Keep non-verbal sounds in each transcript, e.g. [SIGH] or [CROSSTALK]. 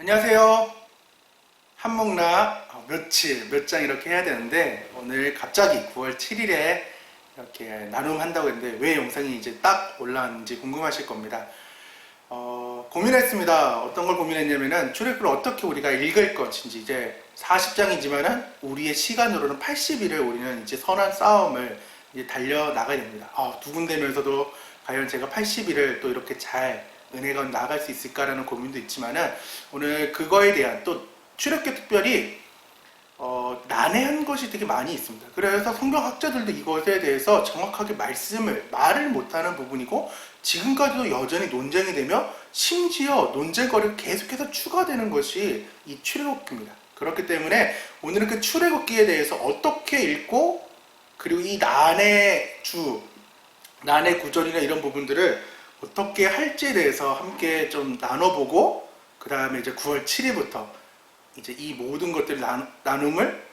안녕하세요. 한목나 어, 며칠, 몇 장 이렇게 해야 되는데 오늘 갑자기 9월 7일에 이렇게 나눔한다고 했는데 왜 영상이 이제 딱 올라왔는지 궁금하실 겁니다. 어, 고민했습니다. 어떤 걸 고민했냐면은 출애굽을 어떻게 우리가 읽을 것인지 이제 40장이지만은 우리의 시간으로는 80일을 우리는 이제 선한 싸움을 이제 달려 나가야 됩니다. 아, 두근대면서도 과연 제가 80일을 또 이렇게 잘 은혜가 나갈 수 있을까라는 고민도 있지만은 오늘 그거에 대한 또 출애굽기 특별히 어, 난해한 것이 되게 많이 있습니다. 그래서 성경학자들도 이것에 대해서 정확하게 말씀을 말을 못하는 부분이고 지금까지도 여전히 논쟁이 되며 심지어 논쟁거리가 계속해서 추가되는 것이 이 출애굽기입니다. 그렇기 때문에 오늘은 그 출애굽기에 대해서 어떻게 읽고 그리고 이 난의 주, 난의 구절이나 이런 부분들을 어떻게 할지에 대해서 함께 좀 나눠보고 그 다음에 이제 9월 7일부터 이제 이 모든 것들 나, 나눔을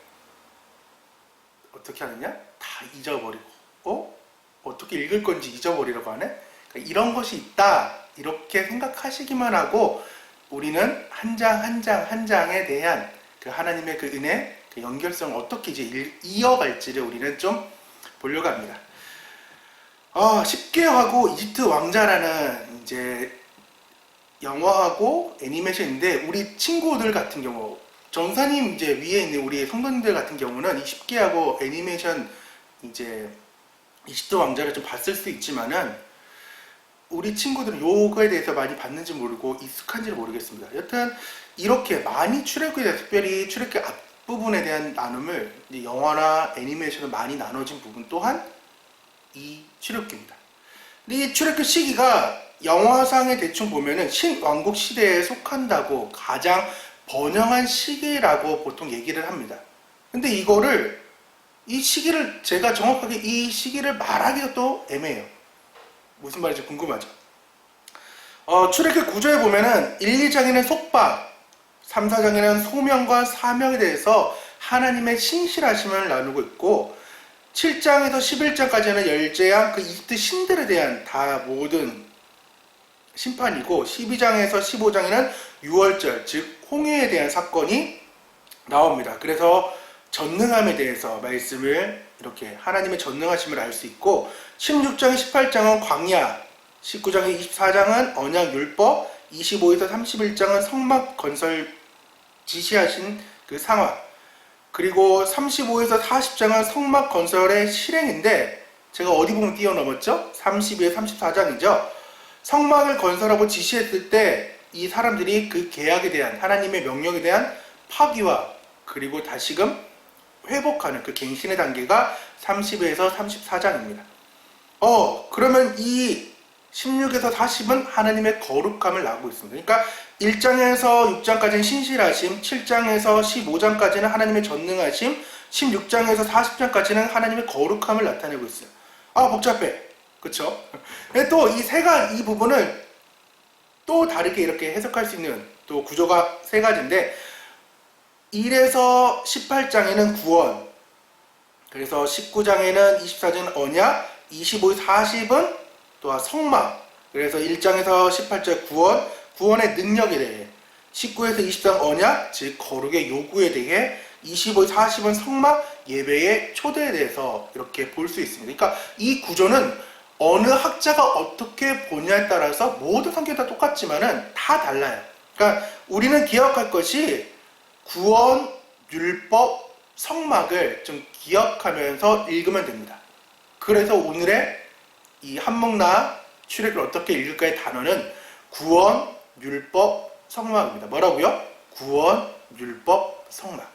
어떻게 하느냐? 다 잊어버리고 어? 어떻게 읽을 건지 잊어버리라고 하네? 그러니까 이런 것이 있다 이렇게 생각하시기만 하고 우리는 한 장 한 장 한 장에 대한 그 하나님의 그 은혜 그 연결성을 어떻게 이제 일- 이어갈지를 우리는 좀 보려고 합니다. 어, 쉽게 하고 이집트 왕자라는 이제 영화하고 애니메이션인데 우리 친구들 같은 경우 전사님 이제 위에 있는 우리 성도님들 같은 경우는 이 쉽게 하고 애니메이션 이제 이집트 왕자를 좀 봤을 수 있지만은 우리 친구들은 요거에 대해서 많이 봤는지 모르고 익숙한지 모르겠습니다. 여튼 이렇게 많이 출애굽에 대해 특별히 출애굽 앞부분에 대한 나눔을 영화나 애니메이션으로 많이 나눠진 부분 또한 이 출애굽기입니다. 이 출애굽 시기가 영화상에 대충 보면은 신왕국 시대에 속한다고 가장 번영한 시기라고 보통 얘기를 합니다. 근데 이거를 이 시기를 제가 정확하게 이 시기를 말하기가 또 애매해요. 무슨 말인지 궁금하죠? 어, 출애굽 구조에 보면은 1, 2장에는 속박, 3, 4장에는 소명과 사명에 대해서 하나님의 신실하심을 나누고 있고 7장에서 11장까지는 열재양 그 이집트 신들에 대한 다 모든 심판이고 12장에서 15장에는 유월절 즉 홍해에 대한 사건이 나옵니다. 그래서 전능함에 대해서 말씀을 이렇게 하나님의 전능하심을 알 수 있고 16장 18장은 광야 19장에 24장은 언약 율법 25에서 31장은 성막 건설 지시하신 그 상황 그리고 35에서 40장은 성막 건설의 실행인데 제가 어디 보면 뛰어넘었죠? 32에 34장이죠. 성막을 건설하고 지시했을 때 이 사람들이 그 계약에 대한 하나님의 명령에 대한 파기와 그리고 다시금 회복하는 그 갱신의 단계가 30에서 34장입니다. 어, 그러면 이 16에서 40은 하나님의 거룩함을 나오고 있습니다. 그러니까 1장에서 6장까지는 신실하심, 7장에서 15장까지는 하나님의 전능하심, 16장에서 40장까지는 하나님의 거룩함을 나타내고 있어요. 아, 복잡해. 그쵸? 또 이 세가, 이 부분을 또 다르게 이렇게 해석할 수 있는 또 구조가 세 가지인데 1에서 18장에는 구원, 그래서 19장에는 24장은 언약, 25, 40은 또한 성막, 그래서 1장에서 18절 구원, 구원의 능력에 대해, 19에서 20장 언약, 즉 거룩의 요구에 대해, 25, 40은 성막, 예배의 초대에 대해서 이렇게 볼 수 있습니다. 그러니까 이 구조는 어느 학자가 어떻게 보냐에 따라서 모든 성경이 다 똑같지만은 다 달라요. 그러니까 우리는 기억할 것이 구원, 율법, 성막을 좀 기억하면서 읽으면 됩니다. 그래서 오늘의 이 한목나 출애굽을 어떻게 읽을까의 단어는 구원, 율법, 성막입니다. 뭐라고요? 구원, 율법, 성막.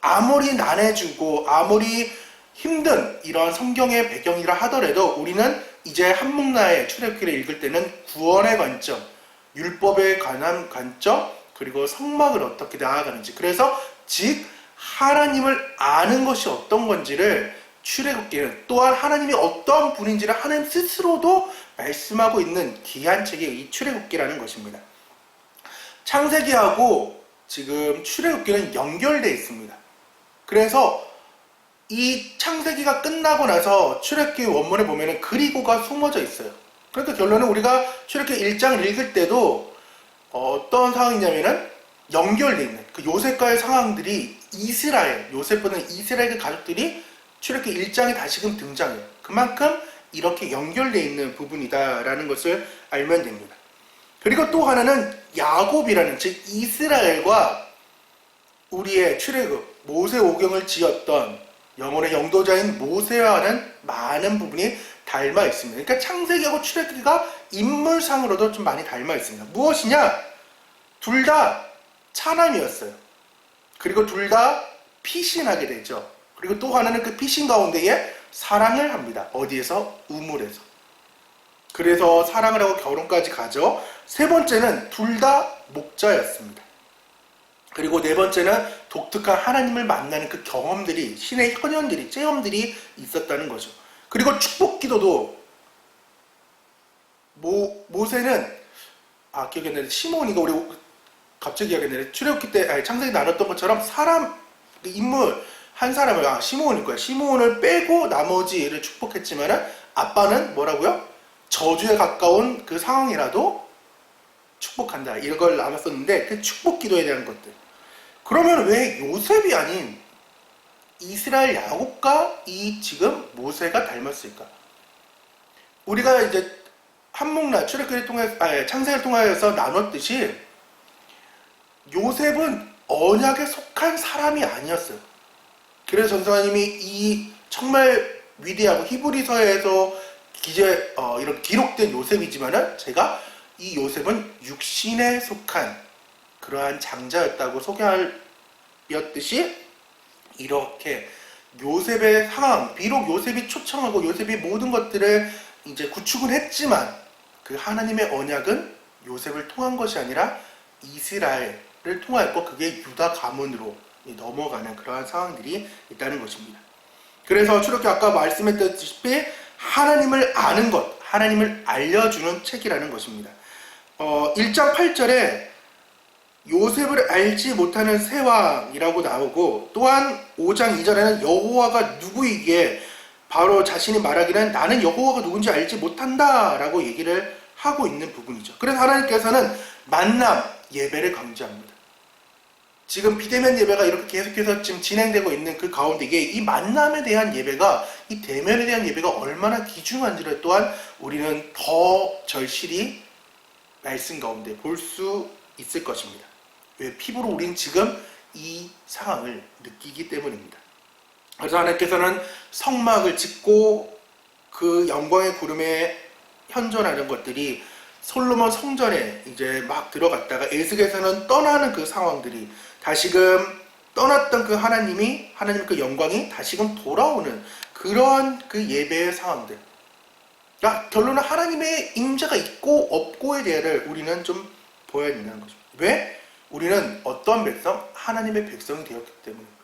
아무리 난해주고 아무리 힘든 이런 성경의 배경이라 하더라도 우리는 이제 한목나의 출애굽기를 읽을 때는 구원의 관점, 율법에 관한 관점, 그리고 성막을 어떻게 나아가는지. 그래서 즉 하나님을 아는 것이 어떤 건지를 출애굽기는 또한 하나님이 어떤 분인지를 하나님 스스로도 말씀하고 있는 귀한 책이 이 출애굽기라는 것입니다. 창세기하고 지금 출애굽기는 연결되어 있습니다. 그래서 이 창세기가 끝나고 나서 출애굽기 원문에 보면은 그리고가 숨어져 있어요. 그러니까 결론은 우리가 출애굽기 1장을 읽을 때도 어떤 상황이냐면은 연결돼 있는 그 요셉과의 상황들이 이스라엘, 요셉보다는 이스라엘 그 가족들이 출애굽기 1장에 다시금 등장해요. 그만큼 이렇게 연결돼 있는 부분이다라는 것을 알면 됩니다. 그리고 또 하나는 야곱이라는 즉 이스라엘과 우리의 출애굽 모세 오경을 지었던 영혼의 영도자인 모세와는 많은 부분이 닮아 있습니다. 그러니까 창세기하고 출애굽기가 인물상으로도 좀 많이 닮아 있습니다. 무엇이냐? 둘 다 차남이었어요. 그리고 둘 다 피신하게 되죠. 그리고 또 하나는 그 피신 가운데에 사랑을 합니다. 어디에서? 우물에서. 그래서 사랑을 하고 결혼까지 가죠. 세 번째는 둘 다 목자였습니다. 그리고 네 번째는 독특한 하나님을 만나는 그 경험들이 신의 현현들이 체험들이 있었다는 거죠. 그리고 축복 기도도 모 모세는 아 기억이 안 나는데 시몬이가 우리 갑자기 기억이 안 나는데 출애굽기 때 아니, 창세기 나눴던 것처럼 사람 그 인물 한 사람을 아 시몬일 거야. 시몬을 빼고 나머지를 축복했지만은 아빠는 뭐라고요? 저주에 가까운 그 상황이라도 축복한다. 이걸 나눴었는데 그 축복 기도에 대한 것들. 그러면 왜 요셉이 아닌 이스라엘 야곱과 이 지금 모세가 닮았을까? 우리가 이제 한목나 출애굽기를 통해 아 창세기를 통하여서 나눴듯이 요셉은 언약에 속한 사람이 아니었어요. 그래서 전사님이 이 정말 위대하고 히브리서에서 기재 어, 이런 기록된 요셉이지만은 제가 이 요셉은 육신에 속한 그러한 장자였다고 소개하였듯이 이렇게 요셉의 상황, 비록 요셉이 초청하고 요셉이 모든 것들을 이제 구축을 했지만 그 하나님의 언약은 요셉을 통한 것이 아니라 이스라엘을 통하였고 그게 유다 가문으로 넘어가는 그러한 상황들이 있다는 것입니다. 그래서 출애굽기 아까 말씀했다시피 하나님을 아는 것, 하나님을 알려주는 책이라는 것입니다. 어, 1장 8절에 요셉을 알지 못하는 세왕이라고 나오고 또한 5장 2절에는 여호와가 누구이기에 바로 자신이 말하기는 나는 여호와가 누군지 알지 못한다라고 얘기를 하고 있는 부분이죠. 그래서 하나님께서는 만남 예배를 강조합니다. 지금 비대면 예배가 이렇게 계속해서 지금 진행되고 있는 그 가운데 이게 이 만남에 대한 예배가 이 대면에 대한 예배가 얼마나 귀중한지를 또한 우리는 더 절실히 말씀 가운데 볼 수 있을 것입니다. 왜 피부로 우린 지금 이 상황을 느끼기 때문입니다. 그래서 하나님께서는 성막을 짓고 그 영광의 구름에 현존하는 것들이 솔로몬 성전에 이제 막 들어갔다가 에스겔에서는 떠나는 그 상황들이 다시금 떠났던 그 하나님이 하나님 그 영광이 다시금 돌아오는 그러한 그 예배의 상황들. 그러니까 결론은 하나님의 임재가 있고 없고에 대해를 우리는 좀 보여야 된다는 거죠. 왜? 우리는 어떤 백성? 하나님의 백성이 되었기 때문입니다.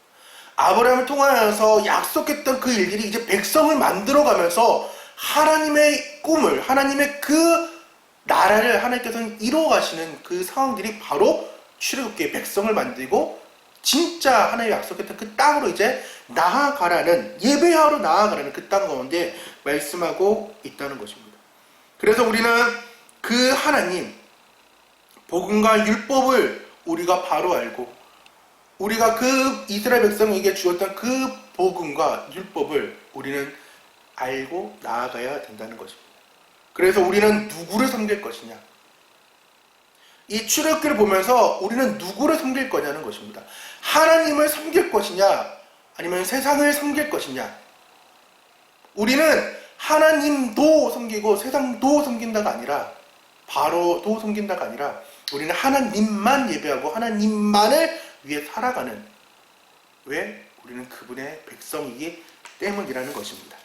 아브라함을 통하여서 약속했던 그 일들이 이제 백성을 만들어가면서 하나님의 꿈을, 하나님의 그 나라를 하나님께서는 이루어 가시는 그 상황들이 바로 출애굽기의 백성을 만들고 진짜 하나님이 약속했던 그 땅으로 이제 나아가라는 예배하러 나아가라는 그 땅 가운데 말씀하고 있다는 것입니다. 그래서 우리는 그 하나님 복음과 율법을 우리가 바로 알고 우리가 그 이스라엘 백성에게 주었던 그 복음과 율법을 우리는 알고 나아가야 된다는 것입니다. 그래서 우리는 누구를 섬길 것이냐? 이 출애굽기를 보면서 우리는 누구를 섬길 거냐는 것입니다. 하나님을 섬길 것이냐, 아니면 세상을 섬길 것이냐? 우리는 하나님도 섬기고 세상도 섬긴다가 아니라 바로도 섬긴다가 아니라 우리는 하나님만 예배하고 하나님만을 위해 살아가는 왜 우리는 그분의 백성이기 때문이라는 것입니다.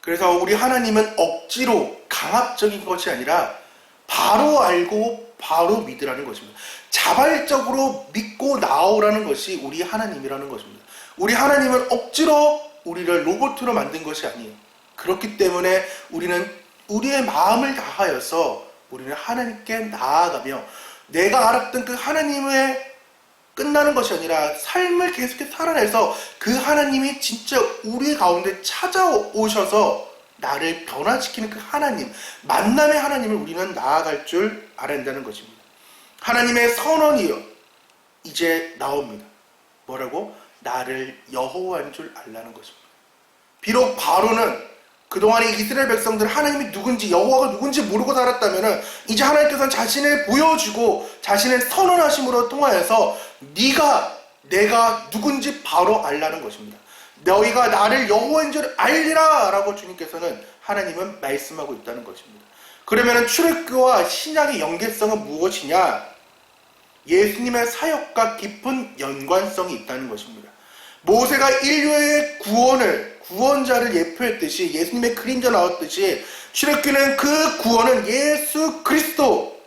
그래서 우리 하나님은 억지로 강압적인 것이 아니라 바로 알고 바로 믿으라는 것입니다. 자발적으로 믿고 나오라는 것이 우리 하나님이라는 것입니다. 우리 하나님은 억지로 우리를 로봇으로 만든 것이 아니에요. 그렇기 때문에 우리는 우리의 마음을 다하여서 우리는 하나님께 나아가며 내가 알았던 그 하나님의 끝나는 것이 아니라 삶을 계속해서 살아내서 그 하나님이 진짜 우리 가운데 찾아오셔서 나를 변화시키는 그 하나님, 만남의 하나님을 우리는 나아갈 줄 알아야 한다는 것입니다. 하나님의 선언이요. 이제 나옵니다. 뭐라고? 나를 여호와인 줄 알라는 것입니다. 비록 바로는 그동안에 이스라엘 백성들 하나님이 누군지 여호와가 누군지 모르고 살았다면은 이제 하나님께서는 자신을 보여주고 자신을 선언하심으로 통하여서 네가 내가 누군지 바로 알라는 것입니다. 너희가 나를 여호와인 줄 알리라라고 주님께서는 하나님은 말씀하고 있다는 것입니다. 그러면 출애굽과 신약의 연계성은 무엇이냐? 예수님의 사역과 깊은 연관성이 있다는 것입니다. 모세가 인류의 구원을 구원자를 예표했듯이 예수님의 그림자 나왔듯이 출애굽기는 그 구원은 예수 그리스도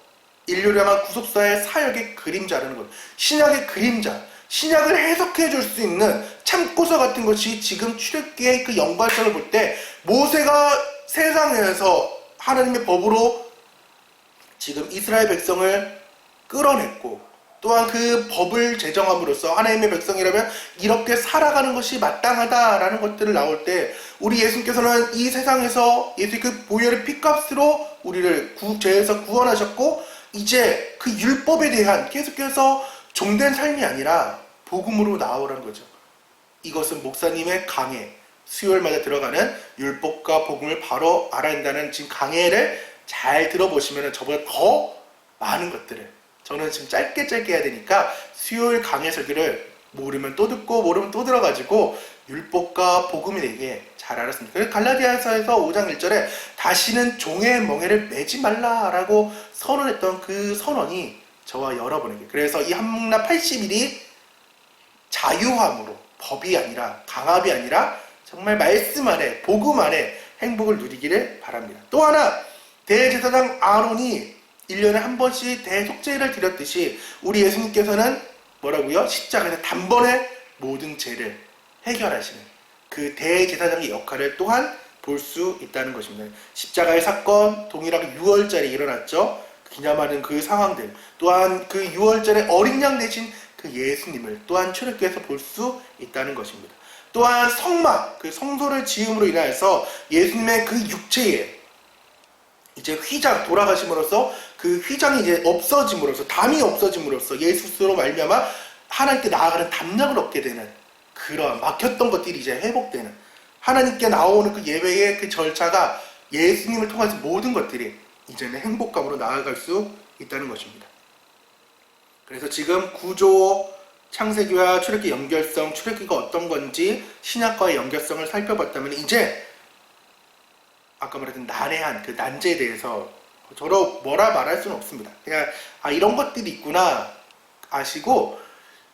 인류를 향한 구속사의 사역의 그림자라는 것. 신약의 그림자. 신약을 해석해 줄 수 있는 참고서 같은 것이 지금 출애굽기의 그 연관성을 볼 때 모세가 세상에서 하나님의 법으로 지금 이스라엘 백성을 끌어냈고 또한 그 법을 제정함으로써 하나님의 백성이라면 이렇게 살아가는 것이 마땅하다라는 것들을 나올 때 우리 예수님께서는 이 세상에서 예수의 그 보혈의 피값으로 우리를 구, 죄에서 구원하셨고 이제 그 율법에 대한 계속해서 종된 삶이 아니라 복음으로 나오라는 거죠. 이것은 목사님의 강해 수요일마다 들어가는 율법과 복음을 바로 알아야 한다는 지금 강해를 잘 들어보시면 저보다 더 많은 것들을 저는 지금 짧게 짧게 해야 되니까 수요일 강의 설교를 모르면 또 듣고 모르면 또 들어가지고 율법과 복음이 되게 잘 알았습니다. 갈라디아서에서 5장 1절에 다시는 종의 멍에를 매지 말라라고 선언했던 그 선언이 저와 여러분에게 그래서 이 한문나 80일이 자유함으로 법이 아니라 강압이 아니라 정말 말씀 안에 복음 안에 행복을 누리기를 바랍니다. 또 하나 대제사장 아론이 1년에 한 번씩 대속죄를 드렸듯이 우리 예수님께서는 뭐라고요? 십자가에서 단번에 모든 죄를 해결하시는 그 대제사장의 역할을 또한 볼 수 있다는 것입니다. 십자가의 사건 동일하게 6월절에 일어났죠. 기념하는 그 상황들 또한 그 6월절에 어린 양 대신 그 예수님을 또한 출애굽에서 볼 수 있다는 것입니다. 또한 성막 그 성소를 지음으로 인하여서 예수님의 그 육체에 이제 휘장 돌아가심으로써 그 휘장이 이제 없어짐으로써 담이 없어짐으로써 예수스로 말미암아 하나님께 나아가는 담력을 얻게 되는 그런 막혔던 것들이 이제 회복되는 하나님께 나오는 그 예배의 그 절차가 예수님을 통해서 모든 것들이 이제는 행복감으로 나아갈 수 있다는 것입니다. 그래서 지금 구조 창세기와 출애굽기 연결성, 출애굽기가 어떤 건지 신약과의 연결성을 살펴봤다면 이제 아까 말했던 난해한 그 난제에 대해서 저로 뭐라 말할 수는 없습니다. 그냥 아 이런 것들이 있구나 아시고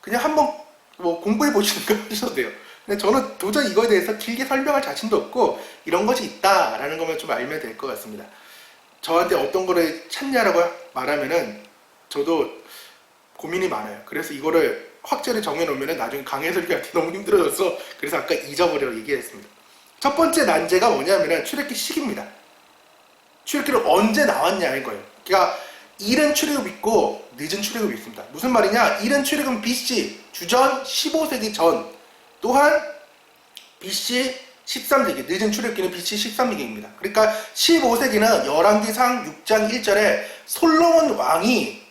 그냥 한번 뭐 공부해 보시는 거 하셔도 돼요. 근데 저는 도저히 이거에 대해서 길게 설명할 자신도 없고 이런 것이 있다라는 것만 좀 알면 될 것 같습니다. 저한테 어떤 거를 찾냐라고 말하면은 저도 고민이 많아요. 그래서 이거를 확절에 정해놓으면 나중에 때 너무 힘들어져서 그래서 아까 잊어버려 얘기했습니다. 첫 번째 난제가 뭐냐면은 출애굽기 시기입니다. 출애굽기를 언제 나왔냐 이거예요. 그러니까 이른 출애굽 있고 늦은 출애굽이 있습니다. 무슨 말이냐? 이른 출애굽은 BC 주전 15세기 전 또한 BC 13세기 늦은 출애굽기는 BC 13세기입니다. 그러니까 15세기는 열왕기상 6장 1절에 솔로몬 왕이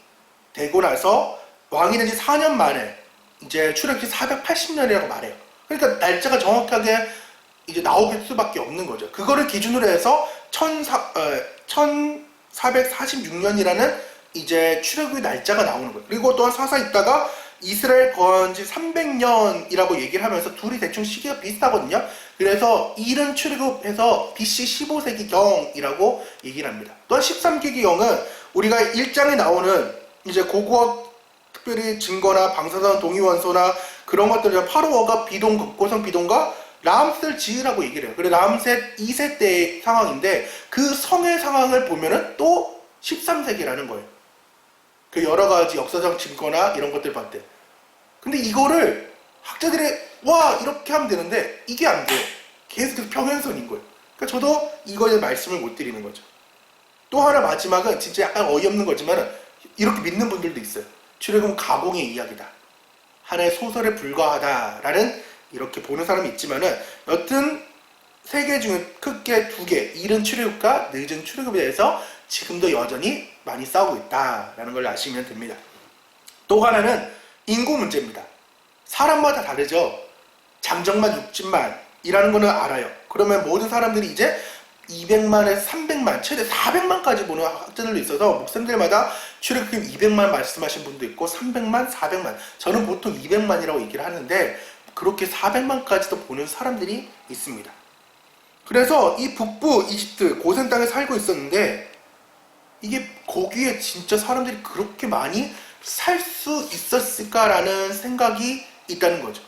되고 나서 왕이 된 지 4년 만에 이제 출애굽기 480년이라고 말해요. 그러니까 날짜가 정확하게 이제 나올 수밖에 없는 거죠. 그거를 기준으로 해서 14, 어, 1446년이라는 이제 출애굽의 날짜가 나오는 거예요. 그리고 또한 사사 있다가 이스라엘 거한 지 300년이라고 얘기를 하면서 둘이 대충 시기가 비슷하거든요. 그래서 이른 출애굽해서 BC 15세기경이라고 얘기를 합니다. 또한 13세기경은 우리가 1장에 나오는 이제 고고학 특별히 증거나 방사선 동위원소나 그런 것들을 파로어가 비동, 극고성 비동과 람셋을 지으라고 얘기를 해요. 그래 람셋 2세 때의 상황인데 그 성의 상황을 보면은 또 13세기라는 거예요. 그 여러 가지 역사적 증거나 이런 것들 때. 근데 이거를 학자들이 와 이렇게 하면 되는데 이게 안 돼요. 계속해서 평행선인 거예요. 그러니까 저도 이거에 말씀을 못 드리는 거죠. 또 하나 마지막은 진짜 약간 어이없는 거지만 이렇게 믿는 분들도 있어요. 출애굽은 가공의 이야기다. 하나의 소설에 불과하다라는 이렇게 보는 사람이 있지만은 여튼 세 개 중에 크게 두 개, 이른 출애굽과 늦은 출애굽에 대해서 지금도 여전히 많이 싸우고 있다라는 걸 아시면 됩니다. 또 하나는 인구 문제입니다. 사람마다 다르죠. 장정만 60만이라는 거는 알아요. 그러면 모든 사람들이 이제 200만에서 300만, 최대 400만까지 보는 학자들도 있어서 목사님들마다 출애굽금 200만 말씀하신 분도 있고 300만, 400만. 저는 보통 200만이라고 얘기를 하는데 그렇게 400만까지도 보는 사람들이 있습니다. 그래서 이 북부 이집트 고센 땅에 살고 있었는데 이게 거기에 진짜 사람들이 그렇게 많이 살 수 있었을까라는 생각이 있다는 거죠.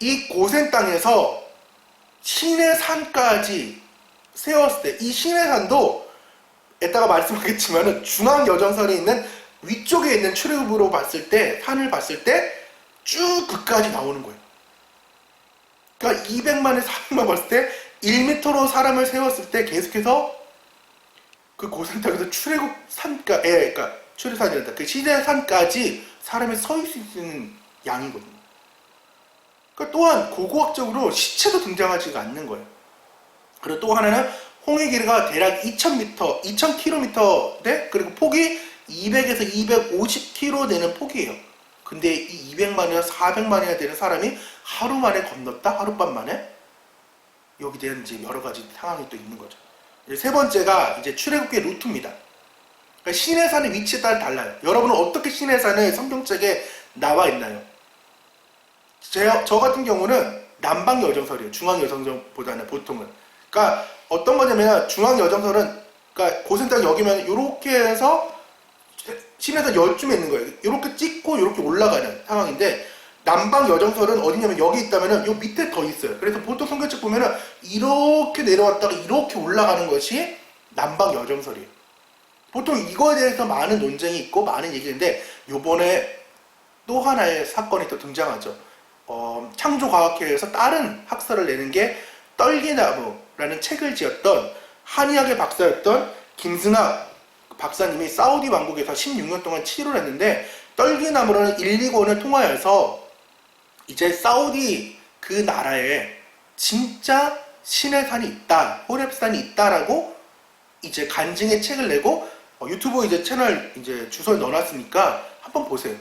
이 고센 땅에서 신의 산까지 세웠을 때이 신의 산도 에다가 말씀하겠지만은 중앙 여정선에 있는 위쪽에 있는 출애굽으로 봤을 때 산을 봤을 때 쭉 그까지 나오는 거예요. 그러니까 200만에 400만 봤을 때 1m로 사람을 세웠을 때 계속해서 그 고센 땅에서 출애굽 산까, 예, 그러니까 출애산이란다. 그 시대 산까지 사람이 서 있을 수 있는 양이거든요. 그러니까 또한 고고학적으로 시체도 등장하지가 않는 거예요. 그리고 또 하나는 홍해 길이가 대략 2,000m, 2,000km인데 그리고 폭이 200에서 250km 되는 폭이에요. 근데 이 200만이나 400만이나 되는 사람이 하루 만에 건넜다? 하룻밤 만에? 여기 대한 이제 여러 가지 상황이 또 있는 거죠. 세 번째가 이제 출애굽의 루트입니다. 그러니까 신의 산의 위치에 따라 달라요. 여러분은 어떻게 신의 산을 성경책에 나와 있나요? 제, 저 같은 경우는 남방 여정설이에요. 중앙 여정설보다는 보통은. 그러니까 어떤 거냐면 중앙 여정설은 그러니까 고센터 여기면 이렇게 해서 신에서 열쯤에 있는 거예요. 이렇게 찍고 이렇게 올라가는 상황인데 남방 여정설은 어디냐면 여기 있다면은 요 밑에 더 있어요. 그래서 보통 성경책 보면은 이렇게 내려왔다가 이렇게 올라가는 것이 남방 여정설이에요. 보통 이거에 대해서 많은 논쟁이 있고 많은 얘기인데 요번에 또 하나의 사건이 또 등장하죠. 어, 창조과학회에서 다른 학설을 내는 게 떨기나무라는 책을 지었던 한의학의 박사였던 김승학 박사님이 사우디 왕국에서 16년 동안 치료를 했는데 떨기나무라는 1, 2권을 통하여서 이제 사우디 그 나라에 진짜 신의 산이 있다, 호랩산이 있다라고 이제 간증의 책을 내고 어, 유튜브 이제 채널 이제 주소를 넣어놨으니까 한번 보세요.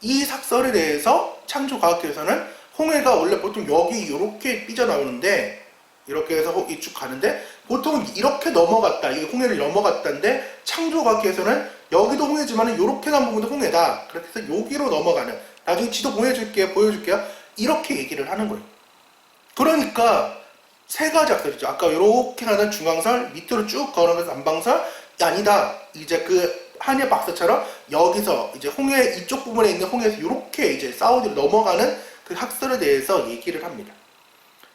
이 삭설에 대해서 창조과학회에서는 홍해가 원래 보통 여기 이렇게 삐져나오는데 이렇게 해서 이 쭉 가는데 보통 이렇게 넘어갔다. 이 홍해를 넘어갔다인데 창조과학회에서는 여기도 홍해지만 이렇게만 부분도 홍해다. 그렇게 해서 여기로 넘어가는. 나중에 지도 보여줄게요 보여줄게요. 이렇게 얘기를 하는 거예요. 그러니까 세 가지 학설이죠. 아까 이렇게 가는 중앙설 밑으로 쭉 걸어가면서 남방설 아니다. 이제 그 한예 박사처럼 여기서 이제 홍해 이쪽 부분에 있는 홍해에서 이렇게 이제 사우디로 넘어가는 그 학설에 대해서 얘기를 합니다.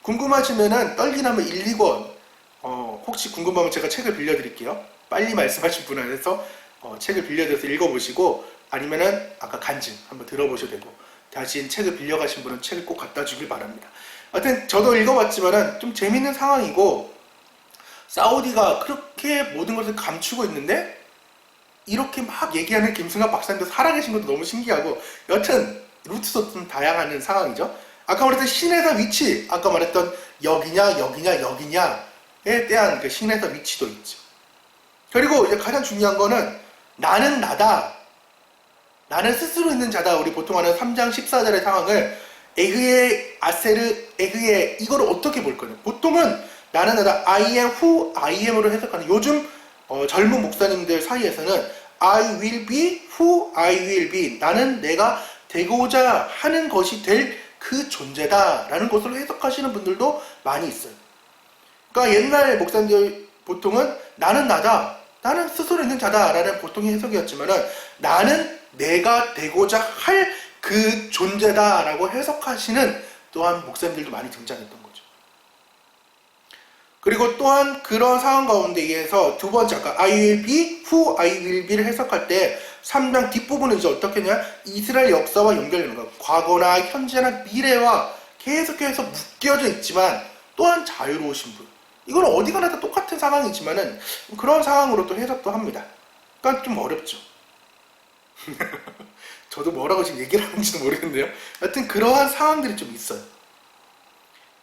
궁금하시면은 떨기나무 1, 2권 어, 혹시 궁금하면 제가 책을 빌려드릴게요. 빨리 말씀하신 분 안에서 어, 책을 빌려드려서 읽어보시고 아니면은 아까 간증 한번 들어보셔도 되고 다시 책을 빌려가신 분은 책을 꼭 갖다 주길 바랍니다. 하여튼 저도 읽어봤지만은 좀 재밌는 상황이고 사우디가 그렇게 모든 것을 감추고 있는데 이렇게 막 얘기하는 김승환 박사님도 살아계신 것도 너무 신기하고 여튼 루트도 좀 다양한 상황이죠. 아까 말했던 신에서 위치, 아까 말했던 여기냐 여기냐 여기냐 에 대한 그 신에서 위치도 있죠. 그리고 이제 가장 중요한 거는 나는 나다. 나는 스스로 있는 자다. 우리 보통 하는 3장 14절의 상황을 에그의 아세르 에그의 이걸 어떻게 볼 거냐. 보통은 나는 나다 I am who I am으로 해석하는 요즘 어, 젊은 목사님들 사이에서는 I will be who I will be. 나는 내가 되고자 하는 것이 될 그 존재다라는 것으로 해석하시는 분들도 많이 있어요. 그러니까 옛날 목사님들 보통은 나는 나다. 나는 스스로 있는 자다라는 보통의 해석이었지만은 나는 내가 되고자 할 그 존재다라고 해석하시는 또한 목사님들도 많이 등장했던 거죠. 그리고 또한 그런 상황 가운데 의해서 두 번째 아까 I will be who I will be를 해석할 때 3장 뒷부분은 이제 어떻게 했냐 이스라엘 역사와 연결되는 거예요. 과거나 현재나 미래와 계속해서 묶여져 있지만 또한 자유로우신 분. 이건 어디 가나 다 똑같은 상황이지만은 그런 상황으로 또 해석도 합니다. 그러니까 좀 어렵죠. [LAUGHS] 저도 뭐라고 지금 얘기를 하는지도 모르겠는데요. 하여튼 그러한 상황들이 좀 있어요.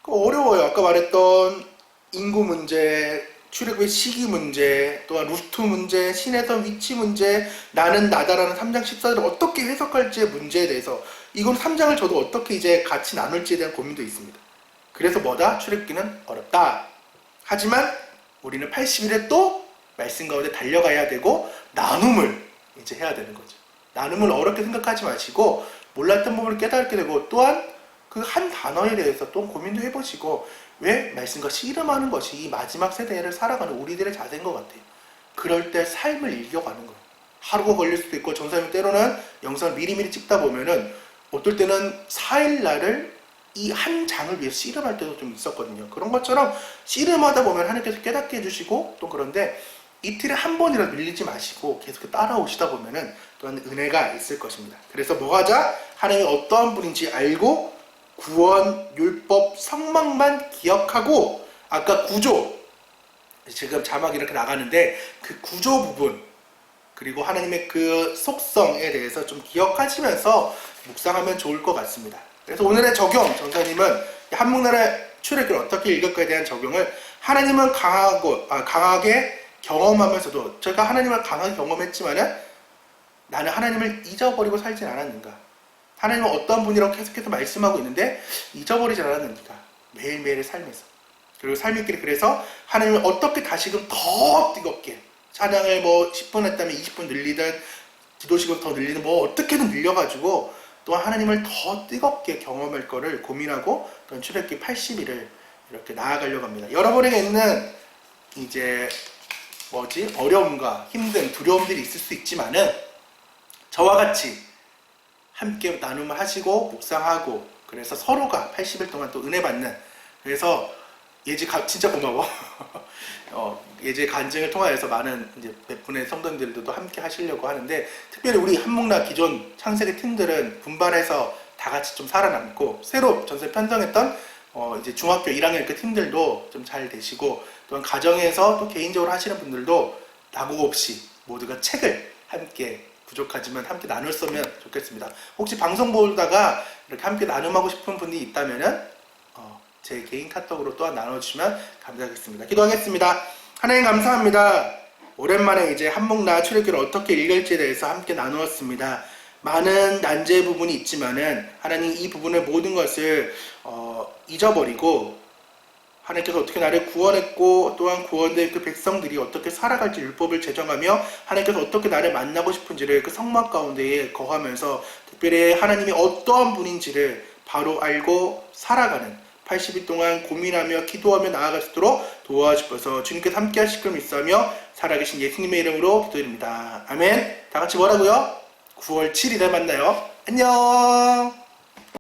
어려워요. 아까 말했던 인구 문제, 출애굽의 시기 문제, 또한 루트 문제, 신에서 위치 문제, 나는 나다라는 3장 14절을 어떻게 해석할지의 문제에 대해서 이건 3장을 저도 어떻게 이제 같이 나눌지에 대한 고민도 있습니다. 그래서 뭐다? 출애굽기는 어렵다. 하지만 우리는 80일에 또 말씀 가운데 달려가야 되고 나눔을 이제 해야 되는 거죠. 나눔을 어렵게 생각하지 마시고 몰랐던 부분을 깨닫게 되고 또한 그 한 단어에 대해서 또 고민도 해보시고 왜 말씀과 씨름하는 것이 이 마지막 세대를 살아가는 우리들의 자세인 것 같아요. 그럴 때 삶을 읽어가는 거예요. 하루가 걸릴 수도 있고 전사님 때로는 영상을 미리미리 찍다 보면은 어떨 때는 4일 날을 이 한 장을 위해 씨름할 때도 좀 있었거든요. 그런 것처럼 씨름하다 보면 하나님께서 깨닫게 해주시고 또 그런데 이틀에 한 번이라도 밀리지 마시고 계속 따라오시다 보면은 또한 은혜가 있을 것입니다. 그래서 뭐 하자? 하나님이 어떠한 분인지 알고 구원, 율법, 성막만 기억하고 아까 구조 지금 자막이 이렇게 나가는데 그 구조 부분 그리고 하나님의 그 속성에 대해서 좀 기억하시면서 묵상하면 좋을 것 같습니다. 그래서 오늘의 적용 전사님은 한국나라의 출애굽을 어떻게 읽을 거에 대한 적용을 하나님은 강하고 아, 강하게 경험하면서도 제가 하나님을 강하게 경험했지만은 나는 하나님을 잊어버리고 살진 않았는가? 하나님은 어떤 분이라고 계속해서 말씀하고 있는데 잊어버리지 않았는가? 매일매일의 삶에서. 그리고 삶의 길에 그래서 하나님을 어떻게 다시금 더 뜨겁게 찬양을 뭐 10분 했다면 20분 늘리든 기도식을 더 늘리든 뭐 어떻게든 늘려가지고 또 하나님을 더 뜨겁게 경험할 거를 고민하고 또 출애굽기 80일을 이렇게 나아가려고 합니다. 여러분에게 있는 이제 뭐지 어려움과 힘든 두려움들이 있을 수 있지만은 저와 같이 함께 나눔을 하시고 묵상하고 그래서 서로가 80일 동안 또 은혜 받는 그래서 예지 가, 진짜 고마워. [LAUGHS] 어, 예지 간증을 통하여서 많은 이제 몇 분의 성도님들도 함께 하시려고 하는데 특별히 우리 한목나 기존 창세기 팀들은 분발해서 다 같이 좀 살아남고 새로 전세 편성했던 어, 이제 중학교 1학년 그 팀들도 좀 잘 되시고 또한 가정에서 또 개인적으로 하시는 분들도 낙오 없이 모두가 책을 함께 부족하지만 함께 나눴으면 좋겠습니다. 혹시 방송 보다가 이렇게 함께 나눔하고 싶은 분이 있다면은 어, 제 개인 카톡으로 또한 나눠주시면 감사하겠습니다. 기도하겠습니다. 하나님 감사합니다. 오랜만에 이제 한목나 출애기를 어떻게 읽을지에 대해서 함께 나누었습니다. 많은 난제 부분이 있지만은 하나님 이 부분의 모든 것을 어, 잊어버리고 하나님께서 어떻게 나를 구원했고 또한 구원된 그 백성들이 어떻게 살아갈지 율법을 제정하며 하나님께서 어떻게 나를 만나고 싶은지를 그 성막 가운데에 거하면서 특별히 하나님이 어떠한 분인지를 바로 알고 살아가는 80일 동안 고민하며 기도하며 나아갈 수 있도록 도와주셔서 주님께서 함께 하실 걸 믿사며 살아계신 예수님의 이름으로 기도드립니다. 아멘. 다 같이 뭐라고요? 9월 7일에 만나요. 안녕.